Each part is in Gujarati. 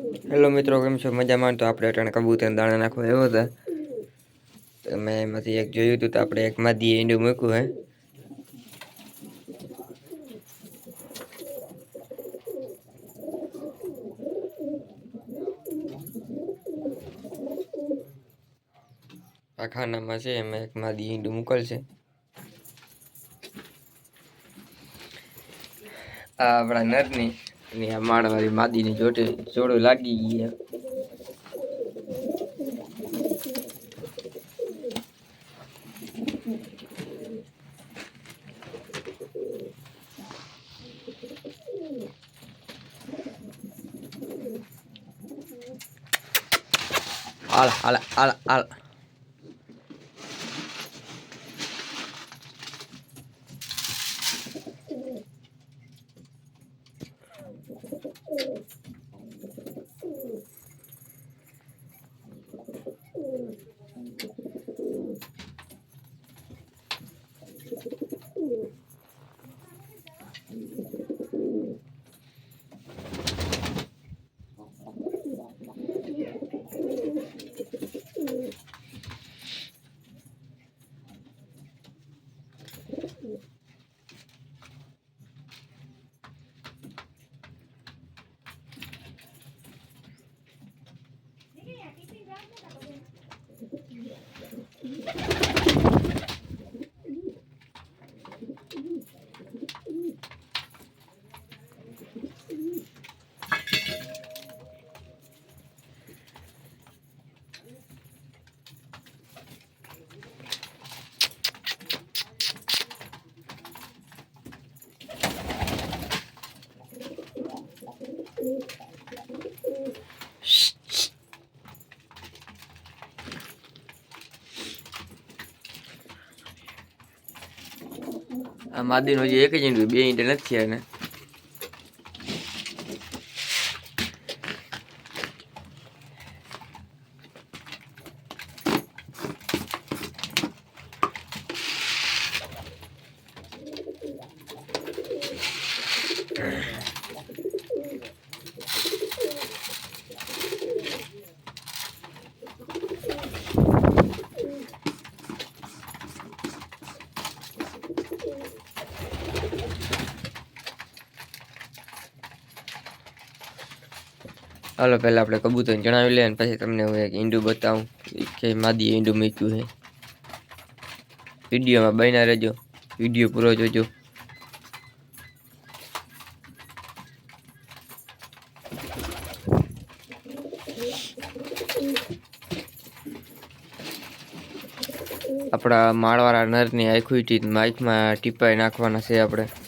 હેલો મિત્રો, કેમ છો? મજામાં? તો આપણે અટાણે કબૂતર દાણા નાખવા આવ્યો હતા. તો મેં એમાંથી એક જોયું હતું, તો આપણે એક માદી ઈંડું મૂક્યું હે. આ ખાનામાં છે, એમાં એક માદી ઈંડું મોકલશે. આ આપણા નરની અને આ માળવાળી માદીની જોડે જોડો લાગી ગઈ છે. હાલ હાલ હાલ આ માદીનો જે એક જ ઈંડું બે ઈંડા નથી થયા ને હાલો, પહેલાં આપણે કબૂતરને જણાવી લઈએ અને પછી તમને હું એક ઈંડું બતાવું. કે માદીએ ઈંડું મૂક્યું છે. વિડીયોમાં બન્યા રહેજો. વીડિયો પૂરો જોજો. આપણા માળવાળા નરની આખું ટી માઇકમાં ટીપાઈ નાખવાના છે આપણે.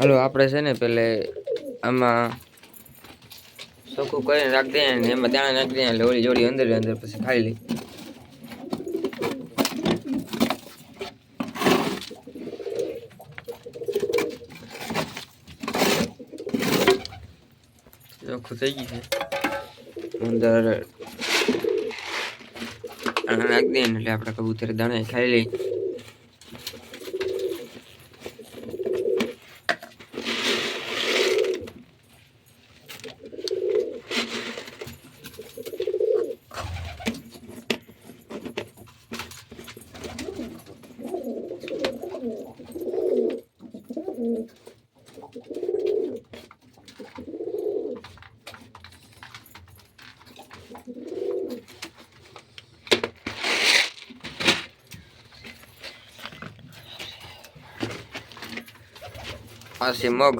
હાલો, આપણે છે ને પેલે આમાં ચોખ્ખું કરીને રાખી દઈએ ને એમાં દાણા નાખી દઈએ એટલે ઓલી જોડી અંદર અંદર પછી ખાઈ લઈ ચોખ્ખું થઈ ગયું છે. અંદર દાણા નાખી દઈએ ને એટલે આપણે કબૂતર દાણા ખાઈ લઈ આ છે મગ.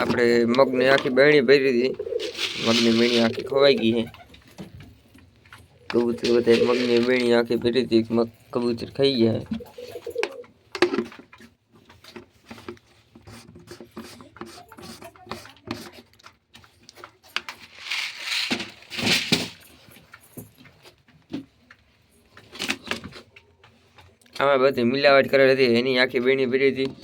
આપણે મગની આખી બેણી ભરી હતી. મગની બેણી આખી ખવાઈ ગઈ છે કબૂતર બધા મગની બેણી આખી ભરી હતી મગ કબૂતર ખાઈ ગયા છે. આમાં બધી મિલાવટ કરેલ હતી. એની આખી બેણી ભરી હતી.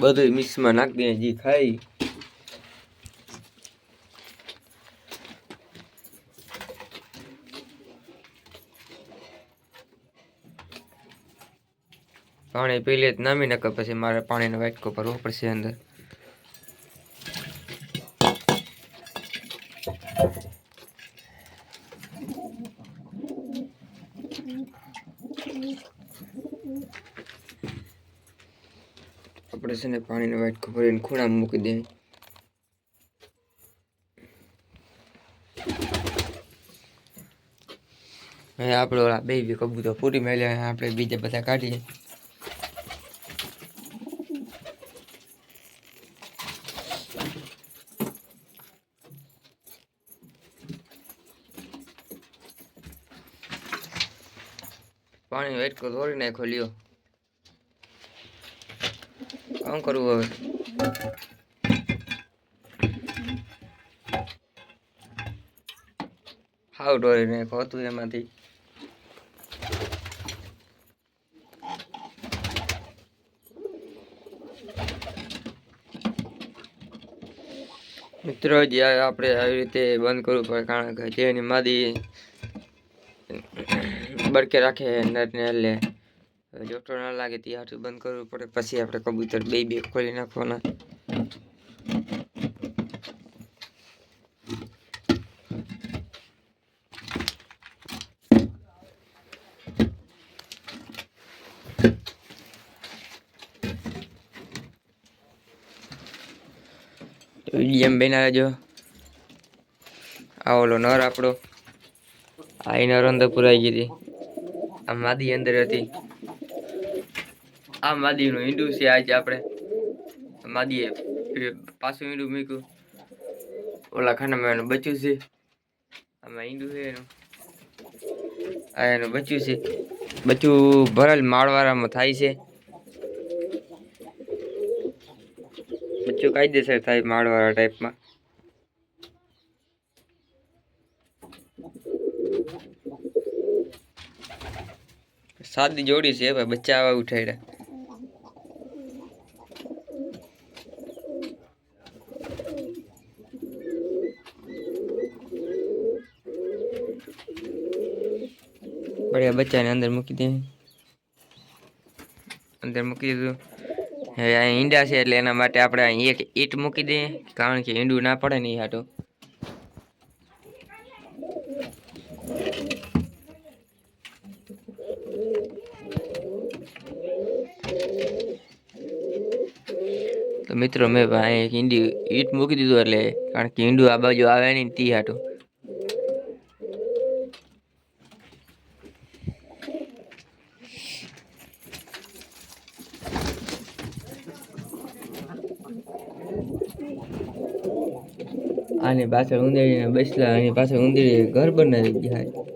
બધું મિક્સમાં નાખી દઈએ, જે ખાઈ પાણી પી લે નામી નકર પછી મારે પાણીનો વાટકો ભરવો પડશે અંદર. આપણે છે ને પાણીનો વાટકો ભરીને ખૂણામાં મૂકી દઈએ હવે આપણે ઓલા બે બી કબૂતર પૂરી મેળ્યા આપણે બીજા બધા કાઢીએ પાણી વાટકો ધોરી નાખો લ્યો શું કરવું હવે હાવ ડોરી નાખો હતું એમાંથી મિત્રો, જે આપણે આવી રીતે બંધ કરવું પડે, કારણ કે જેની માદી બરકે રાખે નટ ને એટલે. જોટો ના લાગે તે હાથું બંધ કરવું પડે. પછી આપણે કબૂતર બે બે ખોલી નાખવાના. જેમ બેના જો. આ ઓલો નર આપણો. આ નર અંદર પુરાઈ ગઈ હતી. આ માદી અંદર હતી. આ માદીનું ઈંડું છે આજે આપણે. માદીએ પાછું ઈંડું મૂક્યું. ઓલા ખાનામાં એનું બચ્યું છે. આમાં ઈંડું છે એનું. આ એનું બચ્યું છે. બચ્યું ભરેલ માળવાળામાં થાય છે. બચ્ચું કાયદેસર થાય માળવાળા ટાઈપમાં. સાદી જોડી છે ભાઈ બચ્ચા આવા ઉઠાડ્યા બઢિયા બચ્ચાને અંદર મૂકી દે અંદર મૂકી દીધું. હવે આ ઈંડા છે એટલે એના માટે આપણે અહીં એક ઈંટ મૂકી દઈએ, કારણ કે ઈંડું ના પડે ને એ તો મિત્રો, મેં અહીં એક ઈંડી, ઈંટ મૂકી દીધું એટલે, કારણ કે ઈંડું આ બાજુ આવે નહીં તી હાટું. આની પાછળ ઉંદરીને બેસલા આની પાછળ ઉંદરી ઘર બનાવી ગયા